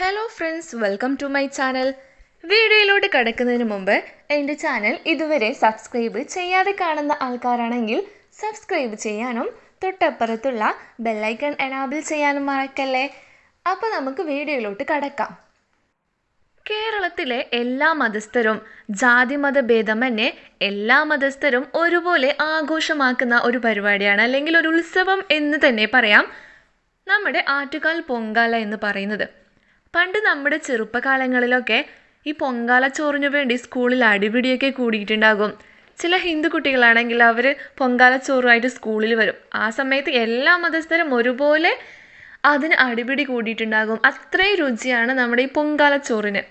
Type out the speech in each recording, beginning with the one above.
Hello friends welcome to my channel വീഡിയോയിലോട്ട് കിടക്കുന്നതിന് മുമ്പ് എന്റെ ചാനൽ ഇതുവരെ സബ്സ്ക്രൈബ് ചെയ്യാതെ കാണുന്ന ആൾക്കാരാണെങ്കിൽ സബ്സ്ക്രൈബ് ചെയ്യാനും തൊട്ടപ്പുറത്തുള്ള ബെല്ലൈക്കൺ എനാബിൾ ചെയ്യാനും മറക്കല്ലേ? അപ്പോൾ നമുക്ക് വീഡിയോയിലോട്ട് കടക്കാം. കേരളത്തിലെ എല്ലാ മതസ്ഥരും ജാതി മതഭേദമന്യേ എല്ലാ മതസ്ഥരും ഒരുപോലെ ആഘോഷമാക്കുന്ന ഒരു പരിപാടിയാണ് അല്ലെങ്കിൽ ഒരു ഉത്സവം എന്ന് തന്നെ പറയാം. നമ്മുടെ ആറ്റുകാൽ പൊങ്കാല എന്ന് പറയുന്നത്. പണ്ട് നമ്മുടെ ചെറുപ്പകാലങ്ങളിലൊക്കെ ഈ പൊങ്കാല ചോറിനു വേണ്ടി സ്കൂളിൽ അടിപിടിയൊക്കെ കൂടിയിട്ടുണ്ടാകും. ചില ഹിന്ദു കുട്ടികളാണെങ്കിൽ അവർ പൊങ്കാല ചോറുമായിട്ട് സ്കൂളിൽ വരും. ആ സമയത്ത് എല്ലാ മതസ്ഥരും ഒരുപോലെ അതിന് അടിപിടി കൂടിയിട്ടുണ്ടാകും. അത്രയും രുചിയാണ് നമ്മുടെ ഈ പൊങ്കാല ചോറിന്.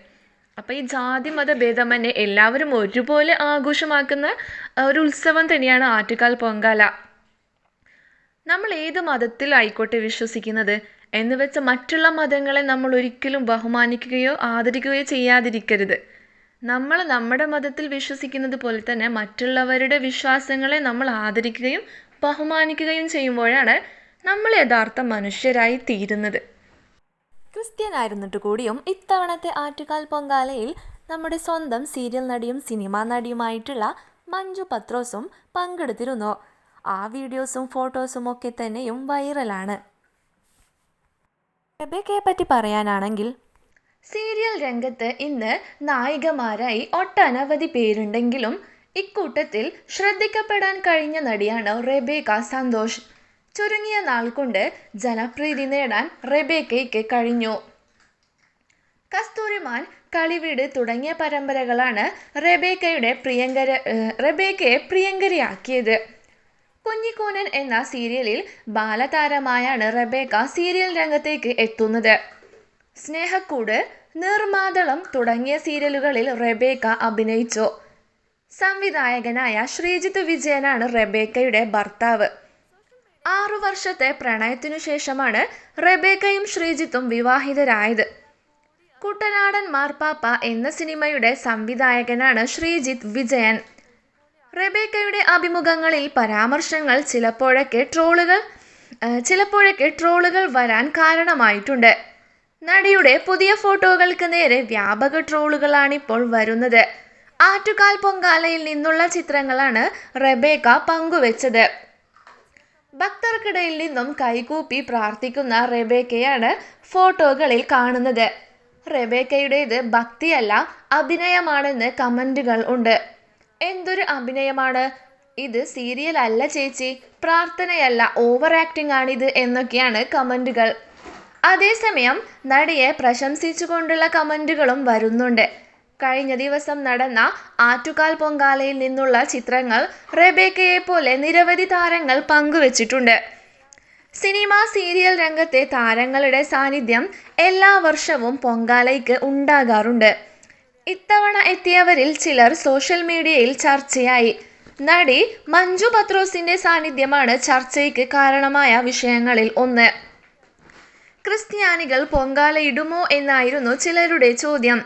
അപ്പോൾ ഈ ജാതി മത ഭേദമന്യേ എല്ലാവരും ഒരുപോലെ ആഘോഷമാക്കുന്ന ഒരു ഉത്സവം തന്നെയാണ് ആറ്റുകാൽ പൊങ്കാല. നമ്മൾ ഏത് മതത്തിലായിക്കോട്ടെ വിശ്വസിക്കുന്നത്? എന്ന് വെച്ച് മറ്റുള്ള മതങ്ങളെ നമ്മൾ ഒരിക്കലും ബഹുമാനിക്കുകയോ ആദരിക്കുകയോ ചെയ്യാതിരിക്കരുത്. നമ്മൾ നമ്മുടെ മതത്തിൽ വിശ്വസിക്കുന്നത് പോലെ തന്നെ മറ്റുള്ളവരുടെ വിശ്വാസങ്ങളെ നമ്മൾ ആദരിക്കുകയും ബഹുമാനിക്കുകയും ചെയ്യുമ്പോഴാണ് നമ്മൾ യഥാർത്ഥ മനുഷ്യരായി തീരുന്നത് ക്രിസ്ത്യനായിരുന്നിട്ട് കൂടിയും ഇത്തവണത്തെ ആറ്റുകാൽ പൊങ്കാലയിൽ നമ്മുടെ സ്വന്തം സീരിയൽ നടിയും സിനിമാ നടിയുമായിട്ടുള്ള മഞ്ജു പത്രോസും പങ്കെടുത്തിരുന്നു. ആ വീഡിയോസും ഫോട്ടോസും ഒക്കെ തന്നെയും വൈറലാണ്. റെബേക്കയെ പറ്റി പറയാനാണെങ്കിൽ സീരിയൽ രംഗത്ത് ഇന്ന് നായികമാരായി ഒട്ടനവധി പേരുണ്ടെങ്കിലും ഇക്കൂട്ടത്തിൽ ശ്രദ്ധിക്കപ്പെടാൻ കഴിഞ്ഞ നടിയാണ് റെബേക്ക സന്തോഷ്. ചുരുങ്ങിയ നാൾ കൊണ്ട് ജനപ്രീതി നേടാൻ റെബേക്കയ്ക്ക് കഴിഞ്ഞു. കസ്തൂരിമാൻ കളിവീട് തുടങ്ങിയ പരമ്പരകളാണ് റെബേക്കയുടെ പ്രിയങ്കര റെബേക്കയെ പ്രിയങ്കരിയാക്കിയത്. കുഞ്ഞിക്കൂനൻ എന്ന സീരിയലിൽ ബാലതാരമായാണ് റബേക്ക സീരിയൽ രംഗത്തേക്ക് എത്തുന്നത്. സ്നേഹക്കൂട് നിർമാതളം തുടങ്ങിയ സീരിയലുകളിൽ റബേക്ക അഭിനയിച്ചു. സംവിധായകനായ ശ്രീജിത്ത് വിജയനാണ് റബേക്കയുടെ ഭർത്താവ്. ആറു വർഷത്തെ പ്രണയത്തിനു ശേഷമാണ് റബേക്കയും ശ്രീജിത്തും വിവാഹിതരായത്. കുട്ടനാടൻ മാർപ്പാപ്പ എന്ന സിനിമയുടെ സംവിധായകനാണ് ശ്രീജിത്ത് വിജയൻ. റെബേക്കയുടെ അഭിമുഖങ്ങളിൽ പരാമർശങ്ങൾ ചിലപ്പോഴൊക്കെ ട്രോളുകൾ ചിലപ്പോഴൊക്കെ ട്രോളുകൾ വരാൻ കാരണമായിട്ടുണ്ട്. നടിയുടെ പുതിയ ഫോട്ടോകൾക്ക് നേരെ വ്യാപക ട്രോളുകളാണിപ്പോൾ വരുന്നത്. ആറ്റുകാൽ പൊങ്കാലയിൽ നിന്നുള്ള ചിത്രങ്ങളാണ് റെബേക്ക പങ്കുവച്ചത്. ഭക്തർക്കിടയിൽ നിന്നും കൈകൂപ്പി പ്രാർത്ഥിക്കുന്ന റെബേക്കയാണ് ഫോട്ടോകളിൽ കാണുന്നത്. റെബേക്കയുടേത് ഭക്തിയല്ല അഭിനയമാണെന്ന് കമന്റുകൾ ഉണ്ട്. എന്തൊരു അഭിനയമാണ്. ഇത് സീരിയൽ അല്ല ചേച്ചി. പ്രാർത്ഥനയല്ല ഓവർ ആക്ടിംഗ് ആണിത് എന്നൊക്കെയാണ് കമന്റുകൾ അതേസമയം നടിയെ പ്രശംസിച്ചുകൊണ്ടുള്ള കമന്റുകളും വരുന്നുണ്ട്. കഴിഞ്ഞ ദിവസം നടന്ന ആറ്റുകാൽ പൊങ്കാലയിൽ നിന്നുള്ള ചിത്രങ്ങൾ റെബേക്കയെ പോലെ നിരവധി താരങ്ങൾ പങ്കുവച്ചിട്ടുണ്ട്. സിനിമ സീരിയൽ രംഗത്തെ താരങ്ങളുടെ സാന്നിധ്യം എല്ലാ വർഷവും പൊങ്കാലയ്ക്ക് ഉണ്ടാകാറുണ്ട്. ഇത്തവണ എത്തിയവരിൽ ചിലർ സോഷ്യൽ മീഡിയയിൽ ചർച്ചയായി. നടി മഞ്ജു പത്രോസിന്റെ സാന്നിധ്യമാണ് ചർച്ചയ്ക്ക് കാരണമായ വിഷയങ്ങളിൽ ഒന്ന്. ക്രിസ്ത്യാനികൾ പൊങ്കാലയിടുമോ എന്നായിരുന്നു ചിലരുടെ ചോദ്യം.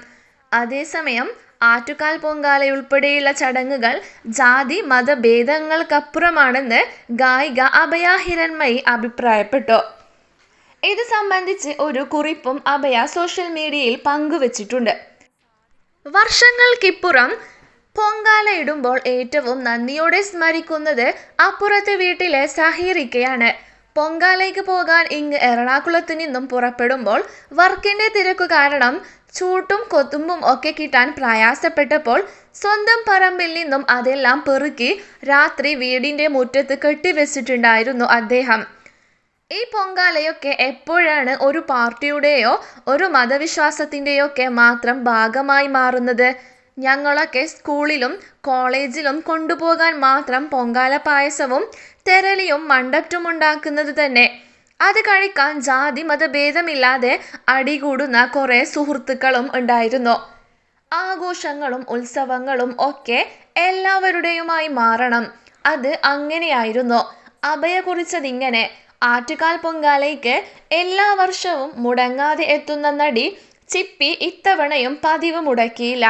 അതേസമയം ആറ്റുകാൽ പൊങ്കാലയുൾപ്പെടെയുള്ള ചടങ്ങുകൾ ജാതി മതഭേദങ്ങൾക്കപ്പുറമാണെന്ന് ഗായിക അഭയ ഹിരൺമയി അഭിപ്രായപ്പെട്ടു. ഇത് സംബന്ധിച്ച് ഒരു കുറിപ്പും അഭയ സോഷ്യൽ മീഡിയയിൽ പങ്കുവച്ചിട്ടുണ്ട്. വർഷങ്ങൾക്കിപ്പുറം പൊങ്കാല ഇടുമ്പോൾ ഏറ്റവും നന്ദിയോടെ സ്മരിക്കുന്നത് അപ്പുറത്തെ വീട്ടിലെ സഹീറിക്കയാണ്. പൊങ്കാലയ്ക്ക് പോകാൻ ഇങ്ങ് എറണാകുളത്ത് നിന്നും പുറപ്പെടുമ്പോൾ വർക്കിന്റെ തിരക്കു കാരണം ചൂട്ടും കൊത്തുമ്പും ഒക്കെ കിട്ടാൻ പ്രയാസപ്പെട്ടപ്പോൾ സ്വന്തം പറമ്പിൽ നിന്നും അതെല്ലാം പെറുക്കി രാത്രി വീടിന്റെ മുറ്റത്ത് കെട്ടിവെച്ചിട്ടുണ്ടായിരുന്നു അദ്ദേഹം. ഈ പൊങ്കാലയൊക്കെ എപ്പോഴാണ് ഒരു പാർട്ടിയുടെയോ ഒരു മതവിശ്വാസത്തിന്റെയോ ഒക്കെ മാത്രം ഭാഗമായി മാറുന്നത്? ഞങ്ങളൊക്കെ സ്കൂളിലും കോളേജിലും കൊണ്ടുപോകാൻ മാത്രം പൊങ്കാല പായസവും തെരളിയും മണ്ടറ്റും ഉണ്ടാക്കുന്നത് തന്നെ. അത് കഴിക്കാൻ ജാതി മതഭേദമില്ലാതെ അടികൂടുന്ന കുറേ സുഹൃത്തുക്കളും ഉണ്ടായിരുന്നു. ആഘോഷങ്ങളും ഉത്സവങ്ങളും ഒക്കെ എല്ലാവരുടെയുമായി മാറണം. അത് അങ്ങനെയായിരുന്നു. അഭയ കുറിച്ചതിങ്ങനെ ആറ്റുകാൽ പൊങ്കാലയ്ക്ക് എല്ലാ വർഷവും മുടങ്ങാതെ എത്തുന്ന നടി ചിപ്പി ഇത്തവണയും പതിവ് മുടക്കിയില്ല.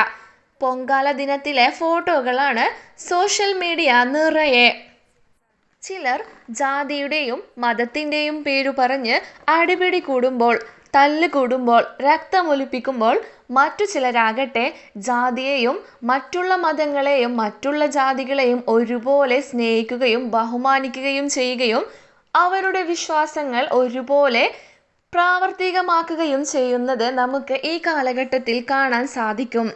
പൊങ്കാല ദിനത്തിലെ ഫോട്ടോകളാണ് സോഷ്യൽ മീഡിയ നിറയെ. ചിലർ ജാതിയുടെയും മതത്തിന്റെയും പേരു പറഞ്ഞ് അടിപിടി കൂടുമ്പോൾ തല്ല് കൂടുമ്പോൾ രക്തമൊലിപ്പിക്കുമ്പോൾ മറ്റു ചിലരാകട്ടെ ജാതിയെയും മറ്റുള്ള മതങ്ങളെയും മറ്റുള്ള ജാതികളെയും ഒരുപോലെ സ്നേഹിക്കുകയും ബഹുമാനിക്കുകയും ചെയ്യുകയും അവരുടെ വിശ്വാസങ്ങൾ ഒരുപോലെ പ്രാവർത്തികമാക്കുകയും ചെയ്യുന്നത് നമുക്ക് ഈ കാലഘട്ടത്തിൽ കാണാൻ സാധിക്കും.